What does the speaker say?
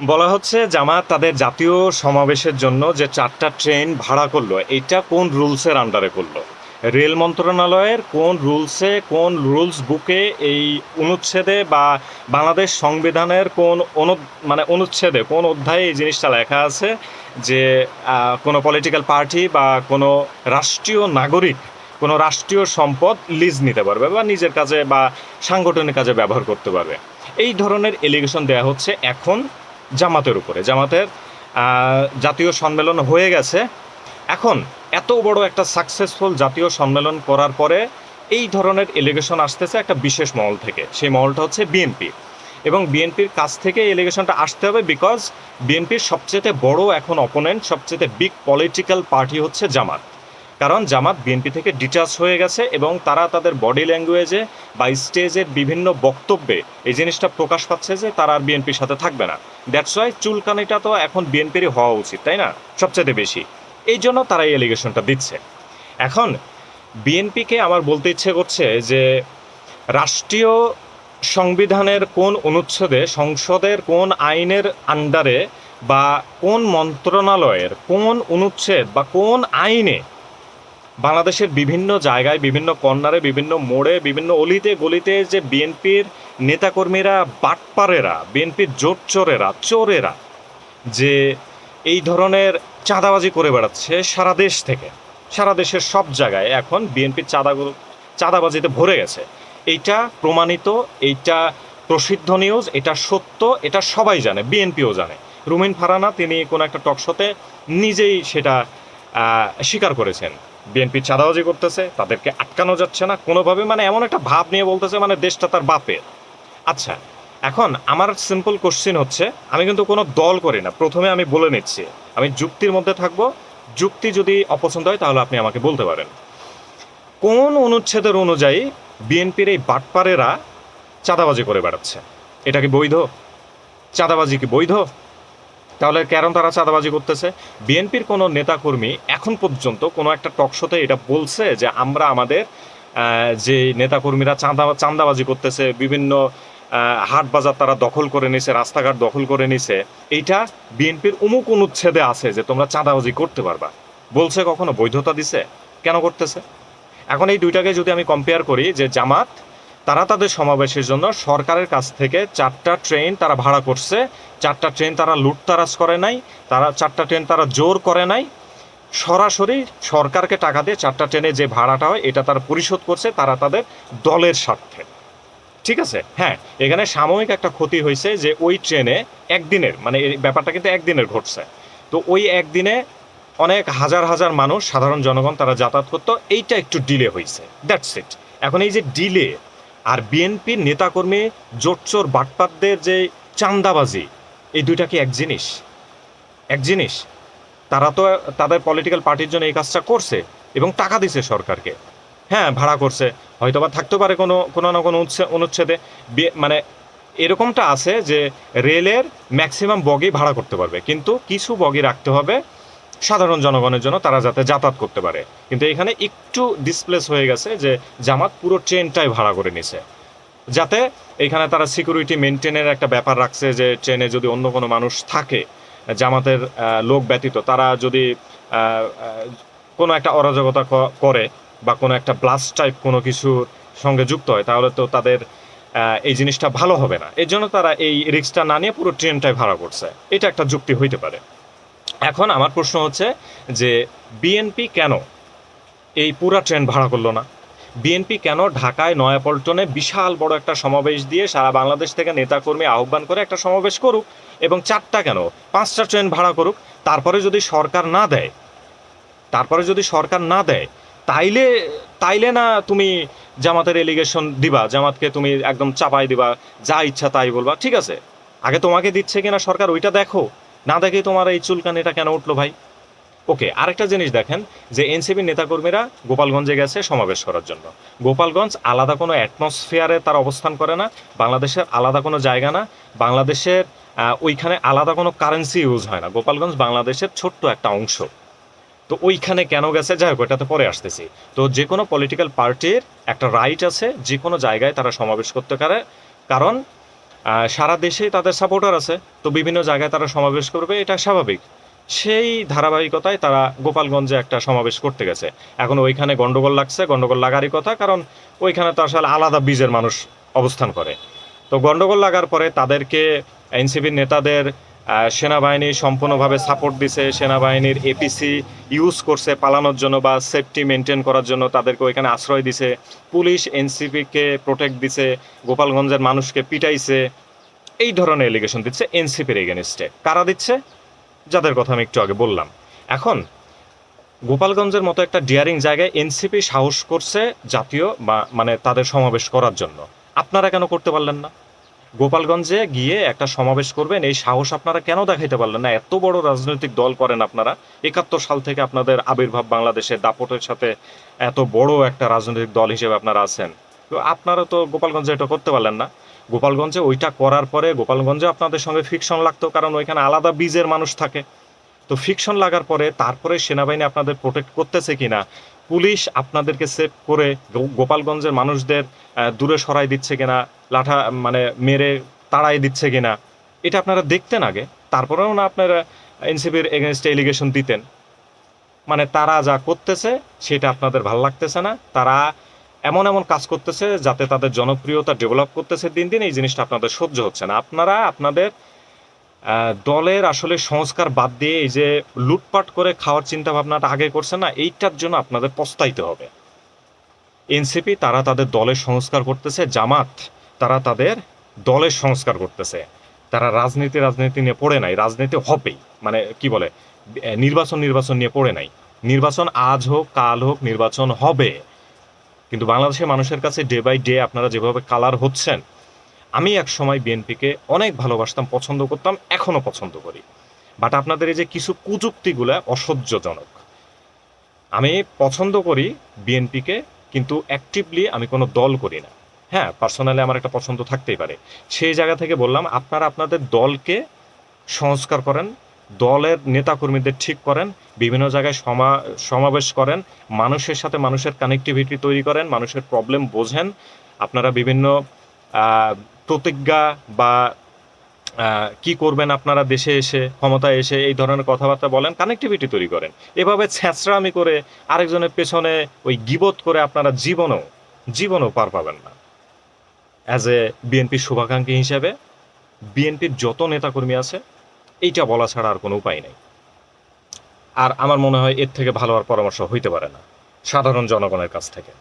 বলা হচ্ছে জামাত তাদের জাতীয় সমাবেশের জন্য যে চারটা ট্রেন ভাড়া করল এটা কোন রুলসের আন্ডারে করল? রেল মন্ত্রণালয়ের কোন রুলসে, কোন রুলস বুকে এই অনুচ্ছেদে বা বাংলাদেশ সংবিধানের কোন অনু মানে অনুচ্ছেদে, কোন অধ্যায়ে এই জিনিসটা লেখা আছে যে কোনো পলিটিক্যাল পার্টি বা কোনো রাষ্ট্রীয় নাগরিক, কোনো রাষ্ট্রীয় সম্পদ লিজ নিতে পারবে বা নিজের কাজে বা সাংগঠনিক কাজে ব্যবহার করতে পারবে। এই ধরনের এলিগেশন দেওয়া হচ্ছে এখন। জামাতের উপরে। জামাতের জাতীয় সম্মেলন হয়ে গেছে। এখন এত বড় একটা সাকসেসফুল জাতীয় সম্মেলন করার পরে এই ধরনের এলিগেশন আসতেছে একটা বিশেষ মহল থেকে। সেই মহলটা হচ্ছে বিএনপি এবং বিএনপির কাছ থেকে এই এলিগেশনটা আসতে হবে বিকজ বিএনপির সবচেয়ে বড় এখন অপোনেন্ট সবচেয়ে বিগ পলিটিক্যাল পার্টি হচ্ছে জামাত। কারণ জামাত বিএনপি থেকে ডিটাচ হয়ে গেছে এবং তারা তাদের বডি ল্যাঙ্গুয়েজে বা স্টেজের বিভিন্ন বক্তব্যে এই জিনিসটা প্রকাশ পাচ্ছে যে তারা আর বিএনপির সাথে থাকবে না। দ্যাটস ওয়াই চুলকানিটা তো এখন বিএনপিরই হওয়া উচিত, তাই না? সবচেয়ে বেশি। এই জন্য তারা এই এলিগেশনটা দিচ্ছে। এখন বিএনপিকে আমার বলতে ইচ্ছে করছে যে রাষ্ট্রীয় সংবিধানের কোন অনুচ্ছেদে, সংসদের কোন আইনের আন্ডারে বা কোন মন্ত্রণালয়ের কোন অনুচ্ছেদ বা কোন আইনে বাংলাদেশের বিভিন্ন জায়গায়, বিভিন্ন কর্নারে, বিভিন্ন মোড়ে, বিভিন্ন অলিতে গলিতে যে বিএনপির নেতাকর্মীরা, বাটপারেরা, বিএনপির জোটচোরেরা চোরেরা চোরেরা যে এই ধরনের চাঁদাবাজি করে বেড়াচ্ছে সারা দেশ থেকে, সারা দেশের সব জায়গায় এখন বিএনপির চাঁদাগুলো চাঁদাবাজিতে ভরে গেছে। এইটা প্রমাণিত, এইটা প্রসিদ্ধ নিউজ, এটা সত্য, এটা সবাই জানে, বিএনপিও জানে। রুমিন ফারানা, তিনি কোনো একটা টকশোতে নিজেই সেটা স্বীকার করেছেন। বিএনপি চাঁদাবাজি করতেছে, তাদেরকে আটকানো যাচ্ছে না কোনোভাবে মানে এমন একটা ভাব নিয়ে বলতেছে মানে দেশটা তার বাপের। আচ্ছা এখন আমার সিম্পল কোশ্চেন হচ্ছে, আমি কিন্তু কোনো দল করি না, প্রথমে আমি বলে নিচ্ছি, আমি যুক্তির মধ্যে থাকব, যুক্তি যদি অপছন্দ হয় তাহলে আপনি আমাকে বলতে পারেন। কোন অনুচ্ছেদের অনুযায়ী বিএনপির এই বাটপারেরা চাঁদাবাজি করে বেড়াচ্ছে? এটা কি বৈধ? চাঁদাবাজি কি বৈধ? তাহলে কেন তারা চাঁদাবাজি করতেছে। বিএনপির কোনো নেতাকর্মী এখন পর্যন্ত কোনো একটা টকশোতে এটা বলছে যে আমরা আমাদের যে নেতাকর্মীরা চাঁদা, চাঁদাবাজি করতেছে, বিভিন্ন হাট বাজার তারা দখল করে নিছে, রাস্তাঘাট দখল করে নিছে, এইটা বিএনপির অমুক অনুচ্ছেদে আছে যে তোমরা চাঁদাবাজি করতে পারবা। বলছে কখনো বৈধতা দিছে? কেন করতেছে? এখন এই দুইটাকে যদি আমি কম্পেয়ার করি যে জামাত তারা তাদের সমাবেশের জন্য সরকারের কাছ থেকে চারটা ট্রেন তারা ভাড়া করছে। চারটা ট্রেন তারা লুটতারাজ করে নাই, তারা চারটা ট্রেন তারা জোর করে নাই। সরাসরি সরকারকে টাকা দিয়ে চারটা ট্রেনে যে ভাড়াটা হয়, এটা তারা পরিশোধ করছে, তারা তাদের দলের স্বার্থে। ঠিক আছে? হ্যাঁ এখানে সাময়িক একটা ক্ষতি হয়েছে যে ওই ট্রেনে একদিনের মানে এই ব্যাপারটা কিন্তু একদিনের ঘটছে। তো ওই একদিনে অনেক হাজার হাজার মানুষ, সাধারণ জনগণ তারা যাতায়াত করতো, এইটা একটু ডিলে হয়েছে। দ্যাটস ইট এখন এই যে ডিলে আর বিএনপির নেতাকর্মী, জোটচোর, বাটপাতদের যে চান্দাবাজি, এই দুইটা কি এক জিনিস? এক জিনিস, তারা তো তাদের পলিটিক্যাল পার্টির জন্য এই কাজটা করছে এবং টাকা দিছে সরকারকে। হ্যাঁ ভাড়া করছে হয়তো বা থাকতে পারে কোনো কোনো না কোনো অনুচ্ছেদে। মানে এরকমটা আছে যে রেলের ম্যাক্সিমাম বগি ভাড়া করতে পারবে, কিন্তু কিছু বগি রাখতে হবে সাধারণ জনগণের জন্য তারা যাতে যাতায়াত করতে পারে। কিন্তু এখানে একটু ডিসপ্লেস হয়ে গেছে যে জামাত পুরো ট্রেনটাই ভাড়া করে নিছে। যাতে এখানে তারা সিকিউরিটি মেনটেনের একটা ব্যাপার রাখছে যে ট্রেনে যদি অন্য কোনো মানুষ থাকে, জামাতের লোক ব্যতীত, তারা যদি কোনো একটা অরাজকতা করে বা কোনো একটা ব্লাস্ট টাইপ কোনো কিছুর সঙ্গে যুক্ত হয়, তাহলে তো তাদের এই জিনিসটা ভালো হবে না। এর জন্য তারা এই রিক্সটা না নিয়ে পুরো ট্রেনটাই ভাড়া করছে। এটা একটা যুক্তি হইতে পারে। এখন আমার প্রশ্ন হচ্ছে যে বিএনপি কেন এই পুরা ট্রেন ভাড়া করল না? বিএনপি কেন ঢাকায় নয়াপল্টনে বিশাল বড় একটা সমাবেশ দিয়ে সারা বাংলাদেশ থেকে নেতাকর্মী আহ্বান করে একটা সমাবেশ করুক এবং চারটা কেন? পাঁচটা ট্রেন ভাড়া করুক, তারপরে যদি সরকার না দেয়, তারপরে যদি সরকার না দেয়, তাইলে তাইলে না তুমি জামাতের এলিগেশন দিবা, জামাতকে তুমি একদম চাপাই দিবা, যা ইচ্ছা তাই বলবা, ঠিক আছে? আগে তোমাকে দিচ্ছে কিনা সরকার, ওইটা দেখো। না দেখে তোমার এই চুলকানিটা কেন উঠল ভাই? ওকে, আরেকটা জিনিস দেখেন যে এনসিপি নেতাকর্মীরা গোপালগঞ্জে গেছে সমাবেশ করার জন্য। গোপালগঞ্জ আলাদা কোনো অ্যাটমসফিয়ারে তার অবস্থান করে না, বাংলাদেশের আলাদা কোনো জায়গা না, বাংলাদেশের ওইখানে আলাদা কোনো কারেন্সি ইউজ হয় না। গোপালগঞ্জ বাংলাদেশের ছোট্ট একটা অংশ। তো ওইখানে কেন গেছে? যাই হোক এটাতে পরে আসতেছি। তো যে কোনো পলিটিক্যাল পার্টির একটা রাইট আছে, যে কোনো জায়গায় তারা সমাবেশ করতে পারে। কারণ সারা দেশে তাদের সাপোর্টার আছে, তো বিভিন্ন জায়গায় তারা সমাবেশ করবে, এটা স্বাভাবিক। সেই ধারাবাহিকতায় তারা গোপালগঞ্জে একটা সমাবেশ করতে গেছে। এখন ওইখানে গণ্ডগোল লাগছে গণ্ডগোল লাগারই কথা, কারণ ওইখানে তো আসলে আলাদা বীজের মানুষ অবস্থান করে। তো গণ্ডগোল লাগার পরে তাদেরকে এনসিপির নেতাদের সেনাবাহিনী সম্পূর্ণভাবে সাপোর্ট দিছে। সেনাবাহিনীর এপিসি ইউজ করছে পালানোর জন্য বা সেফটি মেনটেন করার জন্য তাদেরকে ওইখানে আশ্রয় দিছে। পুলিশ এনসিপিকে প্রোটেক্ট দিছে, গোপালগঞ্জের মানুষকে পিটাইছে। এই ধরনের এলিগেশন দিচ্ছে এনসিপির এগেনস্টে কারা দিচ্ছে? যাদের কথা আমি একটু আগে বললাম। এখন, গোপালগঞ্জের মতো একটা ডিয়ারিং জায়গায় এনসিপি সাহস করছে জাতীয় বা মানে তাদের সমাবেশ করার জন্য। আপনারা কেন করতে পারলেন না? গোপালগঞ্জে গিয়ে একটা সমাবেশ করবেন। এই সাহস আপনারা কেন দেখাইতে পারলেন না? এত বড় রাজনৈতিক দল করেন আপনারা। একাত্তর সাল থেকে আপনাদের আবির্ভাব বাংলাদেশের দাপটের সাথে এত বড় একটা রাজনৈতিক দল হিসেবে আপনারা আছেন। তো আপনারা তো গোপালগঞ্জে এটা করতে পারলেন না। গোপালগঞ্জে ওইটা করার পরে গোপালগঞ্জে আপনাদের সঙ্গে ফিকশন লাগতো, কারণ ওইখানে আলাদা বীজের মানুষ থাকে। তো ফিকশন লাগার পরে তারপরে সেনাবাহিনী আপনাদের প্রোটেক্ট করতেছে কিনা, পুলিশ আপনাদেরকে সেভ করে গোপালগঞ্জের মানুষদের দূরে সরাই দিচ্ছে কিনা লাঠা মানে মেরে তাড়াই দিচ্ছে কিনা, এটা আপনারা দেখতেন আগে, তারপরেও না আপনারা এনসিপির এগেনস্টে এলিগেশন দিতেন। মানে তারা যা করতেছে, সেটা আপনাদের ভালো লাগতেছে না। তারা এমন এমন কাজ করতেছে যাতে তাদের জনপ্রিয়তা ডেভেলপ করতেছে দিন দিন, এই জিনিসটা আপনাদের সহ্য হচ্ছে না। আপনারা আপনাদের দলের আসলে সংস্কার বাদ দিয়ে এই যে লুটপাট করে খাওয়ার চিন্তা ভাবনাটা আগে করছে না, এইটার জন্য আপনাদের পস্তাইতে হবে। এনসিপি, তারা তাদের দলের সংস্কার করতেছে, জামাত তারা তাদের দলের সংস্কার করতেছে। তারা রাজনীতি রাজনীতি নিয়ে পড়ে নাই। রাজনীতি হবেই। মানে কি বলে? নির্বাচন নির্বাচন নিয়ে পড়ে নাই। নির্বাচন আজ হোক, কাল হোক, নির্বাচন হবে। কিন্তু বাংলাদেশের মানুষের কাছে ডে বাই ডে আপনারা যেভাবে কালার হচ্ছেন, আমি এক সময় বিএনপিকে অনেক ভালোবাসতাম, পছন্দ করতাম, এখনও পছন্দ করি। বাট আপনাদের এই যে কিছু কুযুক্তিগুলো অসহ্যজনক। আমি পছন্দ করি বিএনপিকে, কিন্তু অ্যাক্টিভলি আমি কোনো দল করি না। হ্যাঁ পার্সোনালি আমার একটা পছন্দ থাকতেই পারে। সেই জায়গা থেকে বললাম, আপনারা আপনাদের দলকে সংস্কার করেন, দলের নেতাকর্মীদের ঠিক করেন, বিভিন্ন জায়গায় সমা, সমাবেশ করেন, মানুষের সাথে মানুষের কানেক্টিভিটি তৈরি করেন, মানুষের প্রবলেম বোঝেন, আপনারা বিভিন্ন প্রতিজ্ঞা বা কি করবেন আপনারা দেশে এসে, ক্ষমতায় এসে এই ধরনের কথাবার্তা বলেন কানেক্টিভিটি তৈরি করেন। এভাবে ছ্যাঁচড়ামি করে আরেকজনের পেছনে ওই গিবত করে আপনারা জীবনও জীবনও পার পাবেন না। অ্যাজ এ বিএনপির শুভাকাঙ্ক্ষী হিসেবে বিএনপির যত নেতাকর্মী আছে, এইটা বলা ছাড়া আর কোনো উপায় নেই। আর আমার মনে হয় এর থেকে ভালো আর পরামর্শ হইতে পারে না, সাধারণ জনগণের কাছ থেকে।